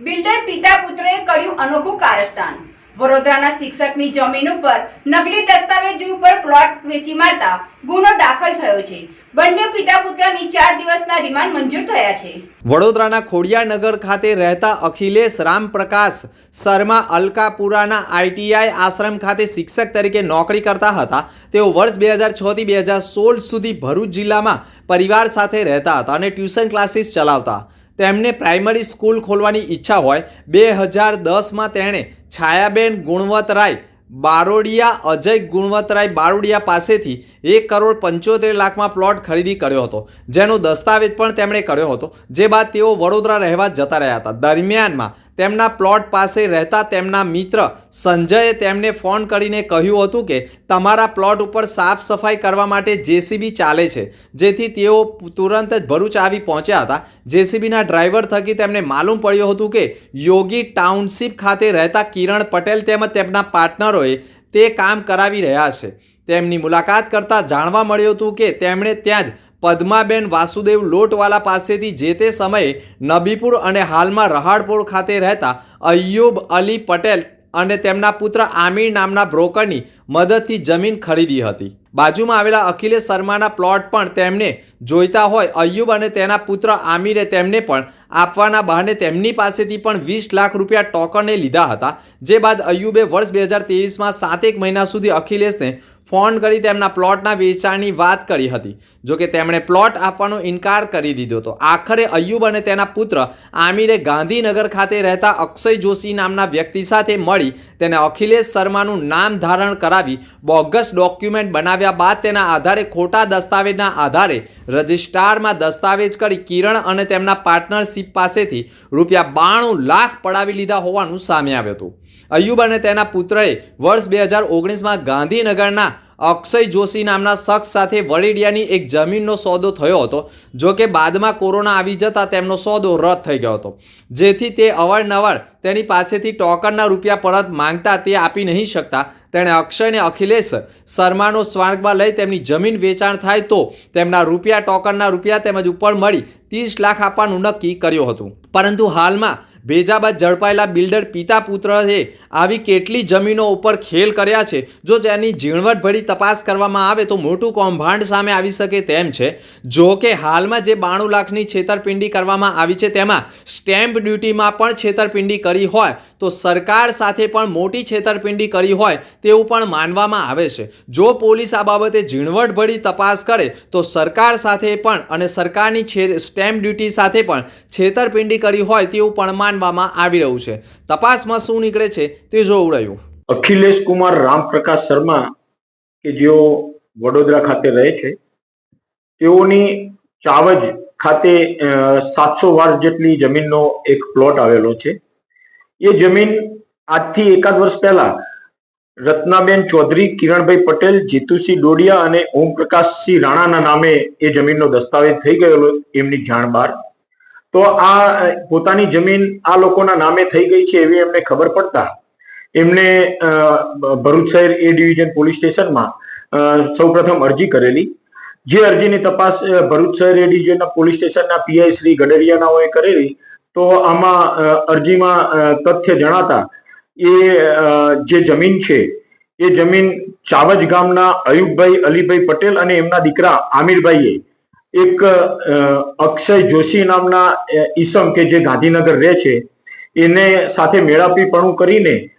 Builder પિતા પુત્રએ કર્યું અનોખું કારસ્તાન. વડોદરાના શિક્ષકની જમીન ઉપર નકલી દસ્તાવેજ ઉપર પ્લોટ વેચી મારતા ગુનો દાખલ થયો છે. બંને પિતા પુત્રની ચાર દિવસના રિમાન્ડ મંજૂર થયા છે. વડોદરાના ખોડિયાનગર ખાતે રહેતા અખિલેશ રામપ્રકાશ શર્મા અલકાપુરાના આઈટીઆઈ આશ્રમ ખાતે શિક્ષક તરીકે નોકરી કરતા હતા. તેઓ વર્ષ બે હજાર છથી બે હજાર સોળ સુધી ભરૂચ જિલ્લામાં પરિવાર સાથે રહેતા હતા અને ટ્યુશન ક્લાસીસ ચલાવતા. તેમને પ્રાઇમરી સ્કૂલ ખોલવાની ઈચ્છા હોય, બે હજાર દસમાં તેણે છાયાબેન ગુણવતરાય બારોડિયા, અજય ગુણવતરાય બારોડિયા પાસેથી એક કરોડ પંચોતેર લાખમાં પ્લોટ ખરીદી કર્યો હતો. જેનો દસ્તાવેજ પણ તેમણે કર્યો હતો. જે બાદ તેઓ વડોદરા રહેવા જતા રહ્યા હતા. દરમિયાનમાં તેમના પ્લોટ પાસે રહેતા તેમના મિત્ર સંજયે તેમને ફોન કરીને કહ્યું હતું કે તમારા પ્લોટ ઉપર સાફ સફાઈ કરવા માટે જેસીબી ચાલે છે. જેથી તેઓ તુરંત જ ભરૂચ આવી પહોંચ્યા હતા. જેસીબીના ડ્રાઈવર થકી તેમને માલુમ પડ્યું હતું કે યોગી ટાઉનશીપ ખાતે રહેતા કિરણ પટેલ તેમજ તેમના પાર્ટનરોએ તે કામ કરાવી રહ્યા છે. તેમની મુલાકાત કરતાં જાણવા મળ્યું હતું કે તેમણે ત્યાં જ પદ્માબેન વાસુદેવ લોટવાલા પાસેથી જે તે સમયે નબીપુર અને હાલમાં રહાડપોળ ખાતે રહેતા અય્યુબ અલી પટેલ અને તેમના પુત્ર આમિર નામના બ્રોકરની મદદથી જમીન ખરીદી હતી. બાજુમાં આવેલા અખિલેશ શર્માના પ્લોટ પણ તેમને જોઈતા હોય અયુબ અને તેના પુત્ર આમિરે તેમને પણ આપવાના બહાને તેમની પાસેથી પણ વીસ લાખ રૂપિયા ટોકને લીધા હતા, જે બાદ અય્યુબે વર્ષ બે હજાર તેવીસમાં સાતેક મહિના સુધી અખિલેશને ફોન કરી તેમના પ્લોટના વેચાણની વાત કરી હતી. જોકે તેમણે પ્લોટ આપવાનો ઇનકાર કરી દીધો હતો. આખરે અય્યુબ અને તેના પુત્ર આમિરે ગાંધીનગર ખાતે રહેતા અક્ષય જોશી નામના વ્યક્તિ સાથે મળી તેને અખિલેશ શર્માનું નામ ધારણ કરાવી બોગસ ડોક્યુમેન્ટ બનાવ્યા બાદ તેના આધારે ખોટા દસ્તાવેજના આધારે રજિસ્ટ્રારમાં દસ્તાવેજ કરી કિરણ અને તેમના પાર્ટનરશીપ પાસેથી રૂપિયા બાણું લાખ પડાવી લીધા હોવાનું સામે આવ્યું હતું. અય્યુબ અને તેના પુત્રએ વર્ષ બે હજાર ઓગણીસમાં ગાંધીનગરના અક્ષય જોશી નામના શખ્સ સાથે વડીડિયાની એક જમીનનો સોદો થયો હતો, જો કે બાદમાં કોરોના આવી જતાં તેમનો સોદો રદ થઈ ગયો હતો. જેથી તે અવારનવાર તેની પાસેથી ટોકનના રૂપિયા પરત માંગતા તે આપી નહીં શકતા. તેણે અક્ષયને અખિલેશ શર્માનો સ્વાર્ગમાં લઈ તેમની જમીન વેચાણ થાય તો તેમના રૂપિયા, ટોકનના રૂપિયા તેમજ ઉપર મળી ત્રીસ લાખ આપવાનું નક્કી કર્યું હતું. પરંતુ હાલમાં ભેજા બાદ ઝડપાયેલા બિલ્ડર પિતા પુત્રએ આવી કેટલી જમીનો ઉપર ખેલ કર્યા છે? જો તેની ઝીણવટભરી તપાસ કરવામાં આવે તો મોટું કૌભાંડ સામે આવી શકે તેમ છે. જો કે હાલમાં જે બાણું લાખની છેતરપિંડી કરવામાં આવી છે તેમાં સ્ટેમ્પ ડ્યુટીમાં પણ છેતરપિંડી કરી હોય, તો સરકાર સાથે પણ મોટી છેતરપિંડી કરી હોય તેવું પણ માનવામાં આવે છે. જો પોલીસ આ બાબતે ઝીણવટભરી તપાસ કરે, તો સરકાર સાથે પણ અને સરકારની સ્ટેમ્પ ડ્યુટી સાથે પણ છેતરપિંડી કરી હોય તેવું પણ માનવામાં આવી રહ્યું છે. તપાસમાં શું નીકળે છે તે જોવું રહ્યું. અખિલેશ કુમાર રામપ્રકાશ શર્મા કે જેઓ વડોદરા ખાતે રહે છે, તેઓની ચાવજ ખાતે સાતસો વાર જેટલી જમીનનો એક પ્લોટ આવેલો છે. એ જમીન આજથી એકાદ વર્ષ પહેલા રત્નાબેન ચૌધરી, કિરણભાઈ પટેલ, જીતુસિંહ ડોડિયા અને ઓમપ્રકાશસિંહ રાણાના નામે એ જમીનનો દસ્તાવેજ થઈ ગયેલો, એમની જાણ બહાર. તો આ પોતાની જમીન આ લોકોના નામે થઈ ગઈ છે એવી એમને ખબર પડતા. એમને ભરૂચ શહેર એ ડિવિઝન પોલીસ સ્ટેશનમાં સૌપ્રથમ અરજી કરેલી. જે અરજીની તપાસ ભરૂચ શહેર એ ડિવિઝનના પોલીસ સ્ટેશનના પીઆઈ શ્રી ગડરિયાનાઓએ કરેલી, તો આમાં અરજીમાં તથ્ય જણાતા એ જે જમીન છે, એ જમીન ચાવજ ગામના અયુબભાઈ અલીભાઈ પટેલ અને એમના દીકરા આમિરભાઈએ એક અક્ષય જોશી નામના ઈસમ કે જે ગાંધીનગર રહે છે, એને સાથે મેળાપીપણું કરીને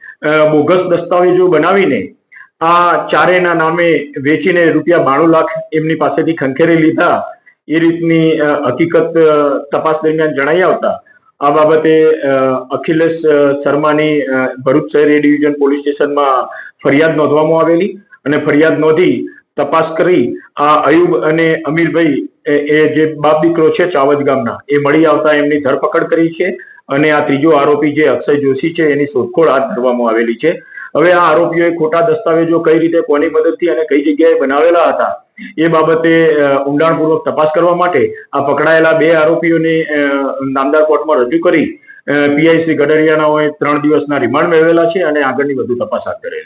બોગસ દસ્તાવેજો બનાવીને, આ ચારેના નામે વેચીને રૂપિયા બાણું લાખ એમની પાસેથી ખંખેરી લીધા. એ રીતની હકીકત તપાસ દરમિયાન જણાઈ આવતા. આ બાબતે અખિલેશ શર્માની ભરૂચ શહેર એ ડિવિઝન પોલીસ સ્ટેશનમાં ફરિયાદ નોંધવામાં આવેલી અને ફરિયાદ નોંધી તપાસ કરી આ અયુબ અને અમીરભાઈ એ જે બાપ દીકરો છે ચાવજ ગામના, એ મળી આવતા એમની ધરપકડ કરી છે અને આ ત્રીજો આરોપી જે અક્ષય જોશી છે એની શોધખોળ હાથ ધરવામાં આવેલી છે. હવે આ આરોપીઓએ ખોટા દસ્તાવેજો કઈ રીતે, કોની મદદથી અને કઈ જગ્યાએ બનાવેલા હતા, એ બાબતે ઊંડાણપૂર્વક તપાસ કરવા માટે આ પકડાયેલા બે આરોપીઓને નામદાર કોર્ટમાં રજૂ કરી પીઆઈ શ્રી ત્રણ દિવસના રિમાન્ડ મેળવેલા છે અને આગળની વધુ તપાસ હાથ ધરેલી